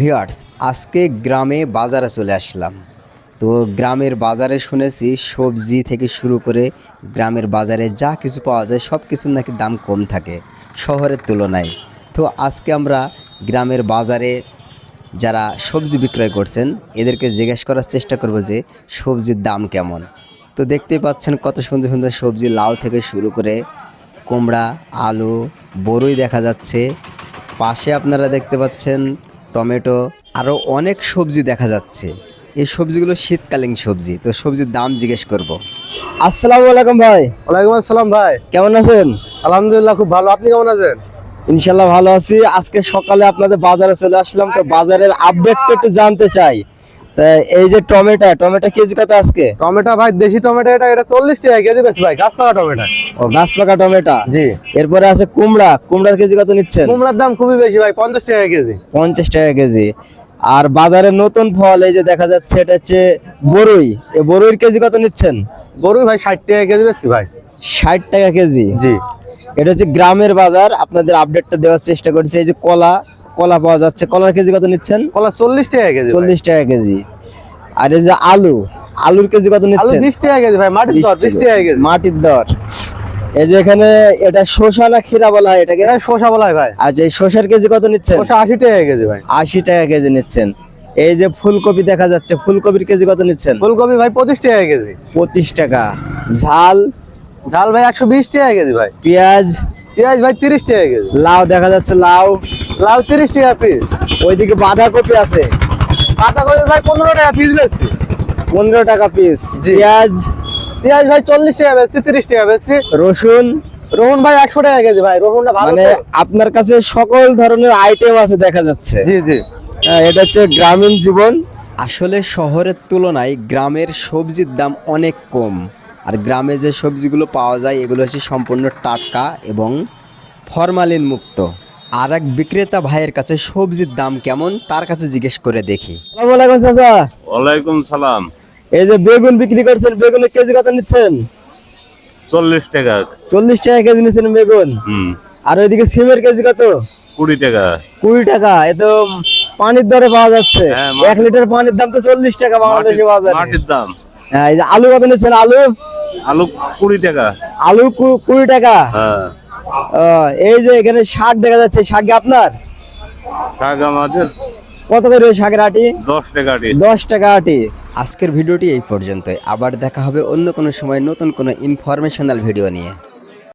Viewers আজকে গ্রামে বাজারে চলে আসলাম। তো গ্রামের বাজারে শুনেছি সবজি থেকে শুরু করে গ্রামের বাজারে যা কিছু পাওয়া যায় সব কিছুর নাকি দাম কম থাকে শহরের তুলনায়। তো আজকে আমরা গ্রামের বাজারে যারা সবজি বিক্রয় করছেন, এদেরকে জিজ্ঞেস করার চেষ্টা করব যে সবজির দাম কেমন। তো দেখতেই পাচ্ছেন কত সুন্দর সুন্দর সবজি লাউ থেকে শুরু করে কুমড়া, আলু, বড়ই দেখা যাচ্ছে। পাশে আপনারা দেখতে পাচ্ছেন টমেটো আরও অনেক সবজি দেখা যাচ্ছে। এই সবজিগুলো শীতকালীন সবজি তো সবজির দাম জিজ্ঞেস করব। আসসালাম আলাইকুম ভাই। ওয়ালাইকুম আসসালাম ভাই। কেমন আছেন? আলহামদুলিল্লাহ খুব ভালো। আপনি কেমন আছেন? ইনশাল্লাহ ভালো আছি। আজকে সকালে আপনাদের বাজারে চলে আসলাম তো বাজারের আপডেটটা একটু জানতে চাই। এই যে টমেটো টমেটো কেজি কত আজকে? টমেটো ভাই দেশি টমেটো এটা এটা চল্লিশ টাকা কেজি বেশি ভাই গাছ পাকা টমেটো। ও গাছ পাকা টমেটো? জি। এরপরে আছে কুমড়া কুমড়ার কেজি কত নিচ্ছেন? কুমড়ার দাম খুবই বেশি ভাই পঞ্চাশ টাকা কেজি। পঞ্চাশ টাকা কেজি। আর বাজারে নতুন ফল এই যে দেখা যাচ্ছে এটা হচ্ছে বড়ই এই বড়ইয়ের কেজি কত নিচ্ছেন? গরু ভাই ষাট টাকা কেজি বেশি ভাই। ষাট টাকা কেজি। জি। এটা হচ্ছে গ্রামের বাজার আপনাদের আপডেটটা দেওয়ার চেষ্টা করছি এই যে কলা কলা পাওয়া যাচ্ছে। কলার কেজি কত নিচ্ছেন? কলা চল্লিশ টাকা কেজি চল্লিশ টাকা কেজি। আর এই যে আলু আলুর কেজি কত নিচ্ছেন? বিশ টাকা কেজি ভাই মাটির দর বিশ টাকা। কেজি। মাটির দর। এই যে এখানে এটা শসা না ক্ষীরা বলা হয় এটাকে? এটা শসা বলা হয় ভাই। আচ্ছা এই শসার কেজি কত নিচ্ছেন? শসা আশি টাকা কেজি ভাই। আশি টাকা কেজি নিচ্ছেন। এই যে ফুলকপি দেখা যাচ্ছে ফুলকপির কেজি কত নিচ্ছেন? ফুলকপি ভাই পঁচিশ টাকা কেজি। পঁচিশ টাকা। ঝাল? ঝাল ভাই একশো বিশ টাকা কেজি ভাই। পেঁয়াজ? পেঁয়াজ ভাই তিরিশ টাকা কেজি। লাউ দেখা যাচ্ছে লাউ। লাউ তিরিশ টাকা পিস ওইদিকে বাঁধাকপি আছে। পাতা করে ভাই পনেরো টাকা পিস বেশি। পনেরো টাকা পিস। পেঁয়াজ। পেঁয়াজ ভাই চল্লিশ টাকা বেশি তিরিশ টাকা বেশি। রসুন। রোহন ভাই একশো টাকা কেজি ভাই রোহনটা ভালো মানে আপনার কাছে সকল ধরনের আইটেম আছে দেখা যাচ্ছে। জি জি। হ্যাঁ, এটা হচ্ছে গ্রামীণ জীবন। আসলে শহরের তুলনায় গ্রামের সবজির দাম অনেক কম। আর গ্রামে যে সবজিগুলো পাওয়া যায় এগুলো হচ্ছে সম্পূর্ণ টাটকা এবং ফরমালিন মুক্ত আর এক বিক্রেতা ভাইয়ের কাছে সবজির দাম কেমন তার কাছে জিজ্ঞেস করে দেখি। আসসালামু আলাইকুম চাচা। ওয়ালাইকুম সালাম। এই যে বেগুন বিক্রি করছেন বেগুনের কেজি কত নিচ্ছেন? চল্লিশ টাকা। চল্লিশ টাকা কেজি নিচ্ছেন বেগুন। আর ওইদিকে সিমের কেজি কত? কুড়ি টাকা। কুড়ি টাকা। এ তো পানির দরে পাওয়া যাচ্ছে। হ্যাঁ, এক লিটার পানির দাম তো চল্লিশ টাকা বাংলাদেশি বাজারে। মাটির দাম। হ্যাঁ, এই যে আলু কত নিচ্ছেন? আলু? আলু কুড়ি টাকা। আলু কু- কুড়ি টাকা। হ্যাঁ। এই যে এখানে শাক দেখা যাচ্ছে শাক আপনার? শাক আমাদের কত করে শাকের আটি? দশ টাকা আটি। দশ টাকা আটি। আজকের ভিডিওটি এই পর্যন্তই। আবার দেখা হবে অন্য কোনো সময় নতুন কোনো ইনফরমেশনাল ভিডিও নিয়ে।